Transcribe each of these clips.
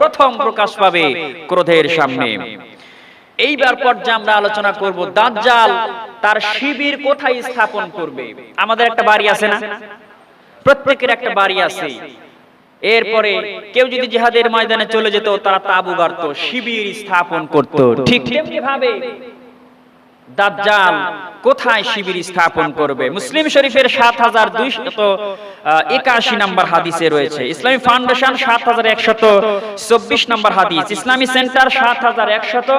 প্রথম প্রকাশ পাবে ক্রোধের সামনে। এইবার পর্যায়ে আমরা আলোচনা করব, দাজ্জাল তার শিবির কোথায় স্থাপন করবে? আমাদের একটা বাড়ি আছে না? প্রত্যেকের একটা বাড়ি আছে। এরপরে কেউ যদি জিহাদের ময়দানে চলে যেত, তারা তাবু গাড়ত, শিবির স্থাপন করত। ঠিক তেমনি ভাবে দাজ্জাল কোথায় শিবির স্থাপন করবে? মুসলিম শরীফের সাত হাজার দুইশত একাশি নম্বর হাদিসে রয়েছে। ইসলামী ফাউন্ডেশন সাত হাজার একশত চব্বিশ নম্বর হাদিস। ইসলামী সেন্টার সাত হাজার একশত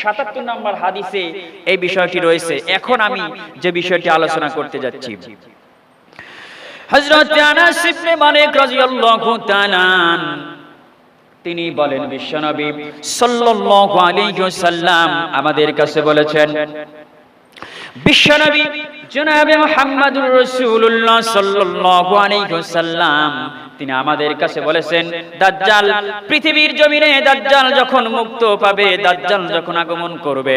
সাতাত্তর নম্বর হাদিসে এই বিষয়টি রয়েছে। এখন আমি যে বিষয়টি আলোচনা করতে যাচ্ছি। হযরত আনাস ইবনে মালিক রাদিয়াল্লাহু তাআলা তিনি বলেন বিশ্বনবী সাল্লাল্লাহু আলাইহি ওয়াসাল্লাম আমাদের কাছে বলেছেন বিশ্বনবী জনাবে মুহাম্মদুর রাসূলুল্লাহ সাল্লাল্লাহু আলাইহি ওয়াসাল্লাম, তিনি আমাদের কাছে বলেছেন, দাজ্জাল, পৃথিবীর জমিনে দাজ্জাল যখন মুক্ত পাবে, দাজ্জাল যখন আগমন করবে,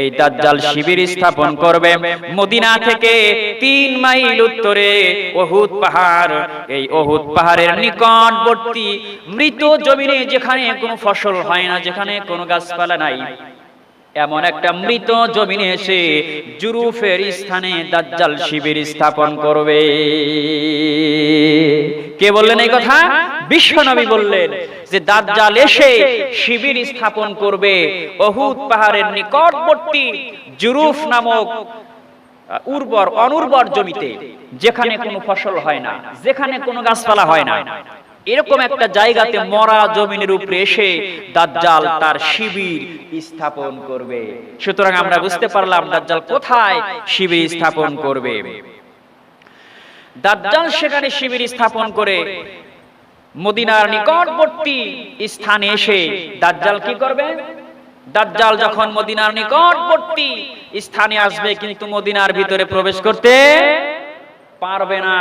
এই দাজ্জাল শিবির স্থাপন করবে মদিনা থেকে তিন মাইল উত্তরে ওহুদ পাহাড়। এই ওহুদ পাহাড়ের নিকটবর্তী মৃত জমিনে যেখানে কোনো ফসল হয় না, যেখানে কোনো গাছপালা নাই এমন একটা মৃত জমিনে এসে জুরুফের স্থানে দাজ্জাল শিবির স্থাপন করবে। কে বললেন এই কথা? বিশ্বনবী বললেন যে দাজ্জাল এসে শিবির স্থাপন করবে। অহুদ পাহাড়ের নিকটবর্তী জুরুফ নামক উর্বর, অনুর্বর জমিতে, যেখানে কোনো ফসল হয় না, যেখানে কোনো গাছপালা হয় না। এরকম একটা জায়গাতে মরা জমিনের উপরে এসে দাজ্জাল তার শিবির স্থাপন করবে। সুতরাং আমরা বুঝতে পারলাম দাজ্জাল কোথায় শিবির স্থাপন করবে। দাজ্জাল সেখানে শিবির স্থাপন করে। মদিনার নিকটবর্তী স্থানে এসে দাজ্জাল কি করবে? দাজ্জাল যখন মদিনার নিকটবর্তী স্থানে আসবে কিন্তু মদিনার ভিতরে প্রবেশ করতে পারবে না।